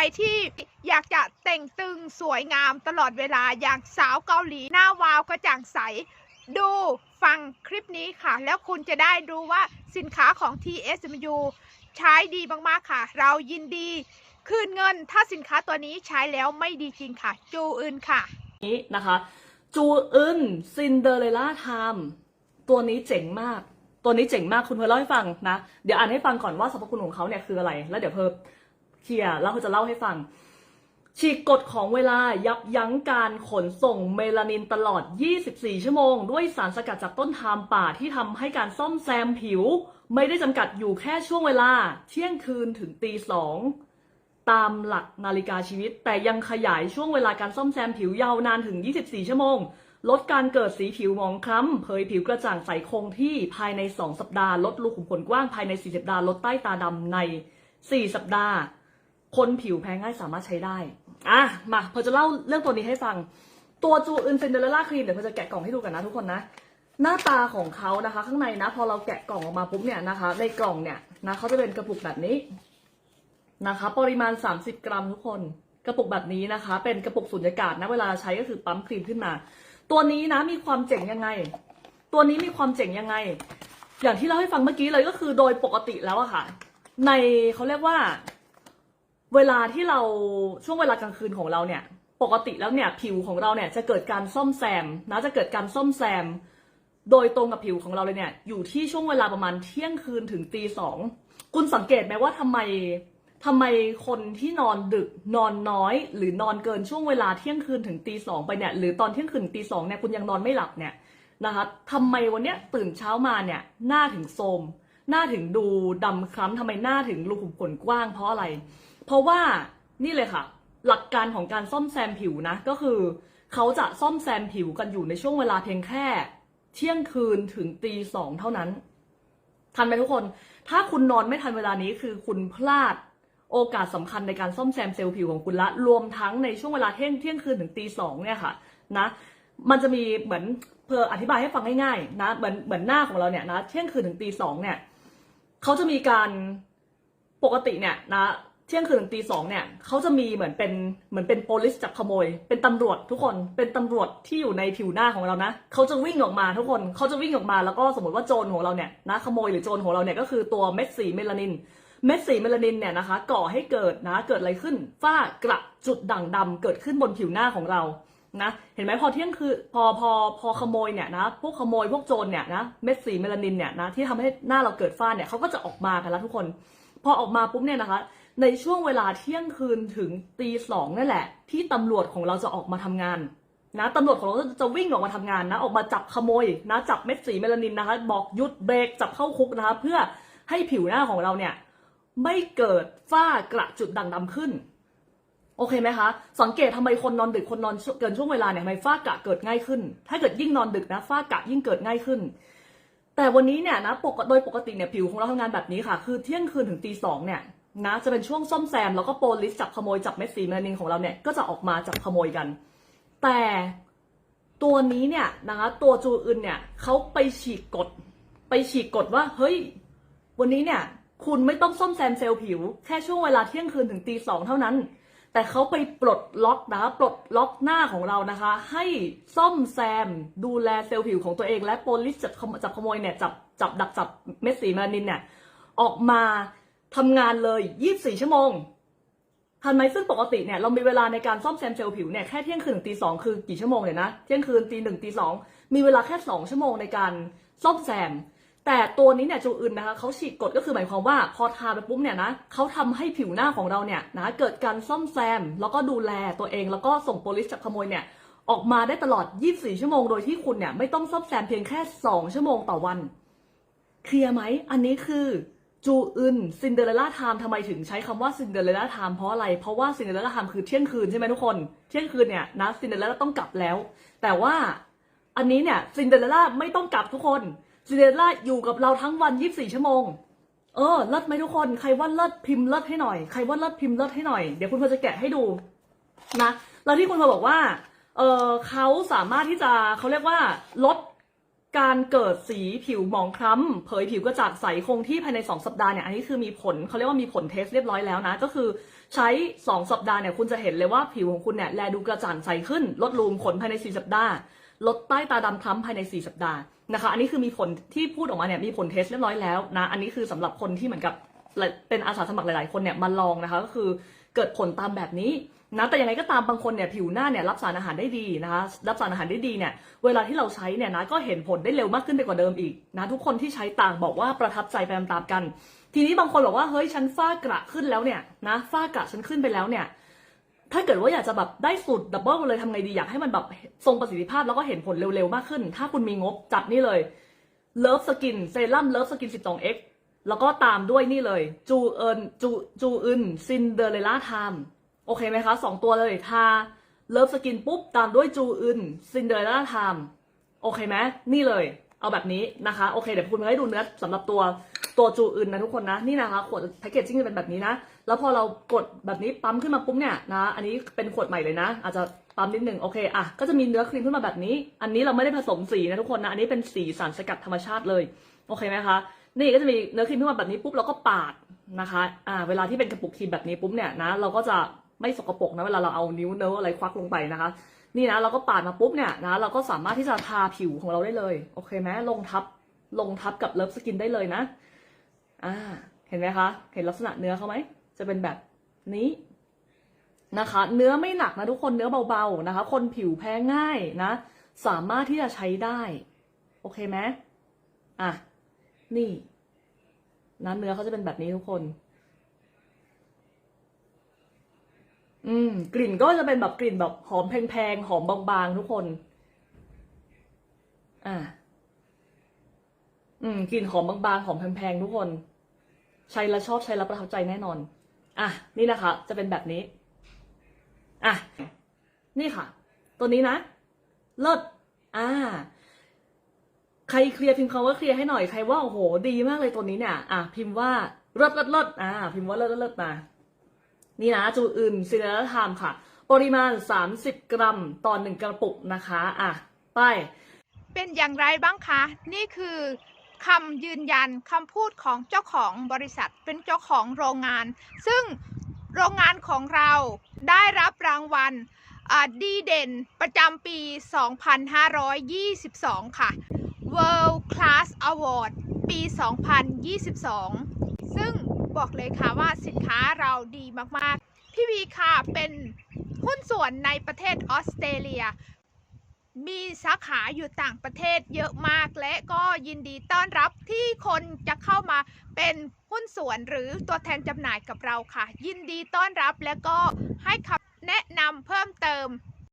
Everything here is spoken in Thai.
รที่อยากจะแต่งตึงสวยงามตลอดเวลาอย่างสาวเกาหลีหน้าวาวกระจ่างใส ดูฟังคลิปนี้ค่ะ แล้วคุณจะได้รู้ว่าสินค้าของ TSMU ใช้ดีมากๆค่ะ เรายินดีคืนเงินถ้าสินค้าตัวนี้ใช้แล้วไม่ดีจริงค่ะ จูอื่นค่ะ นี้นะคะ จูอึนซินเดอเรล่าไทม์ตัวนี้เจ๋งมาก ตัวนี้เจ๋งมากคุณเพร์ลเล่าให้ฟังนะ เดี๋ยวอ่านให้ฟังก่อนว่าสรรพคุณของเขาเนี่ยคืออะไร แล้วเดี๋ยวเพร์ล เคลียร์แล้วเขาจะเล่าให้ฟัง ฉีกกฎของเวลายับยั้งการขนส่งเมลานินตลอด 24 ชั่วโมง ด้วยสารสกัดจากต้นทามป่าที่ทำให้การซ่อมแซมผิว ไม่ได้จำกัดอยู่แค่ช่วงเวลา เที่ยงคืนถึงตีสองตามหลักนาฬิกาชีวิต แต่ยังขยายช่วงเวลาการซ่อมแซมผิวยาวนานถึง 24 ชั่วโมง ลดการเกิดสีผิวหมองคล้ำ เผยผิวกระจ่างใสคงที่ภายใน 2 สัปดาห์ ลดรูขุมขนกว้างภายใน 4 สัปดาห์ ลดใต้ตาดำใน 4 สัปดาห์ คนผิวแพ้ง่ายสามารถใช้ได้ อะ มาพอจะเล่าเรื่องตัวนี้ให้ฟัง ตัวจูอึนเซนเดอเรลล่าครีมเดี๋ยวพอจะแกะกล่องให้ดูกันนะทุกคนนะ หน้าตาของเขานะคะ ข้างในนะ พอเราแกะกล่องออกมาปุ๊บเนี่ยนะคะ ในกล่องเนี่ยนะเขาจะเป็นกระปุกแบบนี้นะคะ ปริมาณ 30 กรัมทุกคน กระปุกแบบนี้นะคะ เป็นกระปุกสุญญากาศนะ เวลาใช้ก็คือปั๊มครีมขึ้นมา ตัวนี้นะมีความเจ๋งยังไง ตัวนี้มีความเจ๋งยังไง อย่างที่เล่าให้ฟังเมื่อกี้เลยก็คือโดยปกติแล้วอะค่ะ ในเขาเรียกว่า เวลาที่เราช่วงเวลากลางคืนของเราเนี่ย ปกติแล้วเนี่ยผิวของเราเนี่ยจะเกิดการซ่อมแซมนะจะเกิดการซ่อมแซม โดยตรงกับผิวของเราเลยเนี่ย อยู่ที่ช่วงเวลาประมาณเที่ยงคืนถึงตีสองคุณสังเกตไหมว่าทำไมทำไมคนที่นอนดึกนอนน้อย หรือนอนเกินช่วงเวลาเที่ยงคืนถึงตีสองไปเนี่ยหรือตอนเที่ยงคืนตีสองเนี่ยคุณยังนอนไม่หลับเนี่ยนะคะทำไมวันเนี้ยตื่นเช้ามาเนี่ยหน้าถึงโทรมหน้าถึงดูดำคล้ำทำไมหน้าถึงรูขุมขนกว้างเพราะอะไร เพราะว่านี่เลยค่ะ หลักการของการซ่อมแซมผิวนะ ก็คือเขาจะซ่อมแซมผิวกันอยู่ในช่วงเวลาเพียงแค่ เที่ยงคืนถึงตีสองเท่านั้น ทันไหมทุกคน ถ้าคุณนอนไม่ทันเวลานี้คือคุณพลาดโอกาสสำคัญในการซ่อมแซมเซลล์ผิวของคุณละ รวมทั้งในช่วงเวลาเที่ยงเที่ยงคืนถึงตีสองเนี่ยค่ะนะ มันจะมีเหมือนเพื่ออธิบายให้ฟังง่ายๆนะ เหมือนเหมือนหน้าของเราเนี่ยนะเที่ยงคืนถึงตีสองเนี่ยเขาจะมีการปกติเนี่ยนะ เที่ยงคืนถึงตีสองเนี่ยเขาจะมีเหมือนเป็นเหมือนเป็นโปลิสจับขโมย เป็นตำรวจทุกคนเป็นตำรวจที่อยู่ในผิวหน้าของเรานะเขาจะวิ่งออกมาทุกคนเขาจะวิ่งออกมาแล้วก็สมมติว่าโจรของเราเนี่ยนะขโมยหรือโจรของเราเนี่ยก็คือตัวเม็ดสีเมลานิน เม็ดสีเมลานินเนี่ยนะคะ ก่อให้เกิดนะเกิดอะไรขึ้น ฝ้ากระจุดด่างดำเกิดขึ้นบนผิวหน้าของเรานะเห็นไหมพอเที่ยงคือพอพอพอขโมยเนี่ยนะพวกขโมยพวกโจรเนี่ยนะเม็ดสีเมลานินเนี่ยนะที่ทำให้หน้าเราเกิดฝ้าเนี่ยเขาก็จะออกมากันแล้วทุกคน พอออกมาปุ๊บเนี่ยนะคะ ในช่วงเวลาเที่ยงคืนถึงตีสองนั่นแหละ ที่ตำรวจของเราจะออกมาทำงานนะตำรวจของเราจะวิ่งออกมาทำงานนะ ออกมาจับขโมยนะ จับเม็ดสีเมลานินนะคะ บอกหยุดเบรกจับเข้าคุกนะคะ เพื่อให้ผิวหน้าของเราเนี่ย ไม่เกิดฝ้ากระจุดด่างดำขึ้น โอเคไหมคะ สังเกตทำไมคนนอนดึกคนนอนเกินช่วงเวลาเนี่ยทำไมฝ้ากระเกิดง่ายขึ้น ถ้าเกิดยิ่งนอนดึกนะฝ้ากระยิ่งเกิดง่ายขึ้น แต่วันนี้เนี่ยนะปกโดยปกติเนี่ยผิวของเราทำงานแบบนี้ค่ะ คือเที่ยงคืนถึงตีสองเนี่ย นะจะเป็นช่วงซ่อมแซมแล้วก็โปรลิสจับขโมยจับเม็ดสีเมลานินของเราเนี่ยก็จะออกมาจับขโมยกัน แต่ตัวนี้เนี่ยนะคะตัวจูอึนเนี่ยเขาไปฉีกกฎไปฉีกกฎว่าเฮ้ย วันนี้เนี่ย คุณไม่ต้องซ่อมแซมเซลล์ผิว แค่ช่วงเวลาเที่ยงคืนถึงตีสองเท่านั้น แต่เขาไปปลดล็อกนะคะปลดล็อกหน้าของเรานะคะ ให้ซ่อมแซมดูแลเซลล์ผิวของตัวเอง และโปลิสจับจับขโมยเนี่ยจับจับดักจับเม็ดสีเมลานินเนี่ยออกมา ทำงานเลย 24 ชั่วโมงทันไหมซึ่งปกติเนี่ยเรามีเวลาในการซ่อมแซมเซลล์ผิวเนี่ยแค่เที่ยงคืนถึงตีสองคือกี่ชั่วโมงเนี่ยนะเที่ยงคืนตีหนึ่งตีสองมีเวลาแค่สองชั่วโมงในการซ่อมแซม แต่ตัวนี้เนี่ยจูอึนนะคะเขาฉีกกฎก็คือหมายความว่าพอทาไปปุ๊บเนี่ยนะเขาทำให้ผิวหน้าของเราเนี่ยนะเกิดการซ่อมแซม แล้วก็ดูแลตัวเองแล้วก็ส่งโปลิสจับขโมยเนี่ยออกมาได้ตลอด 24 ชั่วโมงโดยที่คุณเนี่ยไม่ต้องซ่อมแซมเพียงแค่ 2 ชั่วโมงต่อวัน เคลียร์ไหมอันนี้คือ จูอึนซินเดอเรลล่าไทม์ทำไมถึงใช้คำว่าซินเดอเรลล่าไทม์เพราะอะไร เพราะว่าซินเดอเรลล่าไทม์คือเที่ยงคืนใช่ไหมทุกคน เที่ยงคืนเนี่ยนะซินเดอเรลล่าต้องกลับแล้ว แต่ว่าอันนี้เนี่ยซินเดอเรลล่าไม่ต้องกลับทุกคนซินเดอเรลล่าอยู่กับเราทั้งวัน 24 ชั่วโมง เออเลิศไหมทุกคนใครว่าเลิศพิมพ์เลิศให้หน่อยใครว่าเลิศพิมพ์เลิศให้หน่อย เดี๋ยวคุณพอจะแกะให้ดูนะแล้วที่คุณพอบอกว่าเออเขาสามารถที่จะเขาเรียกว่าลด การเกิดสีผิวหมองคล้ำเผยผิวกระจ่างใสคงที่ภายใน 2 สัปดาห์เนี่ยอันนี้คือมีผลเขาเรียกว่ามีผลเทสเรียบร้อยแล้วนะ ก็คือใช้ 2 สัปดาห์เนี่ยคุณจะเห็นเลยว่าผิวของคุณเนี่ยแลดูกระจ่างใสขึ้น ลดรูมขนภายใน 4 สัปดาห์ ลดใต้ตาดำคล้ำภายใน 4 สัปดาห์นะคะ อันนี้คือมีผลที่พูดออกมาเนี่ยมีผลเทสเรียบร้อยแล้วนะอันนี้คือสำหรับคนที่เหมือนกับเป็นอาสาสมัครหลาย ๆ คนเนี่ยมาลองนะคะ ก็คือเกิดผลตามแบบนี้ นะแต่ยังไงก็ตามบางคนเนี่ยผิวหน้าเนี่ยรับสารอาหารได้ดีนะคะรับสารอาหารได้ดีเนี่ยเวลาที่เราใช้เนี่ยนะก็เห็นผลได้เร็วมากขึ้นไปกว่าเดิมอีกนะทุกคนที่ใช้ต่างบอกว่าประทับใจไปตามๆกัน ทีนี้บางคนบอกว่าเฮ้ยฉันฝ้ากระขึ้นแล้วเนี่ยนะฝ้ากระฉันขึ้นไปแล้วเนี่ยถ้าเกิดว่าอยากจะแบบได้สูตรดับเบิลเลยทำไงดีอยากให้มันแบบทรงประสิทธิภาพแล้วก็เห็นผลเร็วๆมากขึ้น ถ้าคุณมีงบจัดนี่เลยเลิฟสกินเซรั่มเลิฟสกิน 12x แล้วก็ตามด้วยนี่เลย จูเอินจูจูอึนซินเดอเรล่าไทม์ โอเคไหมคะสองตัวเลยทาเลิฟสกินปุ๊บ ตามด้วยจูอึนซินเดอเรล่าไทม์โอเคไหมนี่เลย เอาแบบนี้นะคะ โอเค เดี๋ยวคุณให้ดูเนื้อสำหรับตัวตัวจูอึนนะทุกคนนะ นี่นะคะขวดแพคเกจจิ้งจะเป็นแบบนี้นะ แล้วพอเรากดแบบนี้ปั๊มขึ้นมาปุ๊บเนี่ยนะ อันนี้เป็นขวดใหม่เลยนะ อาจจะปั๊มนิดหนึ่งโอเคอะก็จะมีเนื้อครีมขึ้นมาแบบนี้ อันนี้เราไม่ได้ผสมสีนะทุกคนนะอันนี้เป็นสีสารสกัดธรรมชาติเลยโอเคไหมคะนี่ก็จะมีเนื้อครีมขึ้นมาแบบนี้ปุ๊บเราก็ปาดนะคะอ่าเวลาที่เป็นกระปุกครีมแบบนี้ปุ๊บเนี่ยนะเราก็จะ ไม่สกปรกนะเวลาเราเอานิ้วเนื้ออะไรควักลงไปนะคะ นี่นะเราก็ปาดมาปุ๊บเนี่ยนะเราก็สามารถที่จะทาผิวของเราได้เลยโอเคไหมลงทับลงทับกับเลิฟสกินได้เลยนะอ่าเห็นไหมคะ เห็นลักษณะเนื้อเขาไหมจะเป็นแบบนี้นะคะ เนื้อไม่หนักนะทุกคนเนื้อเบาๆนะคะ คนผิวแพ้ง่ายนะ สามารถที่จะใช้ได้โอเคไหมอะนี่นะเนื้อเขาจะเป็นแบบนี้ทุกคน อืม กลิ่นก็จะเป็นแบบกลิ่นแบบหอมแพงๆ หอมบางๆ ทุกคน อ่า อืม กลิ่นหอมบางๆ หอมแพงๆ ทุกคน ใช้แล้วชอบใช้แล้วประทับใจแน่นอน อะ นี่นะคะ จะเป็นแบบนี้ อะ นี่ค่ะ ตัวนี้นะ เลิศ อ่า ใครเคลียร์พิมพ์คำว่าเคลียร์ให้หน่อย ใครว่าโอ้โห ดีมากเลยตัวนี้เนี่ย อะ พิมพ์ว่าเลิศเลิศเลิศอ่า พิมพ์ว่าเลิศเลิศเลิศมา นี่นะจูอื่นซิลเลอร์ไทม์ค่ะ ปริมาณ 30 กรัมต่อหนึ่งกระปุกนะคะอะไปเป็นอย่างไรบ้างคะ นี่คือคำยืนยันคำพูดของเจ้าของบริษัทเป็นเจ้าของโรงงาน ซึ่งโรงงานของเราได้รับรางวัลดีเด่นประจำปี 2522 ค่ะ World Class Award ปี 2022 บอกเลยค่ะว่าสินค้าเราดีมากๆ พี่วีค่ะเป็นหุ้นส่วนในประเทศออสเตรเลีย มีสาขาอยู่ต่างประเทศเยอะมาก และก็ยินดีต้อนรับที่คนจะเข้ามาเป็นหุ้นส่วนหรือตัวแทนจำหน่ายกับเราค่ะ ยินดีต้อนรับแล้วก็ให้คำแนะนำเพิ่มเติม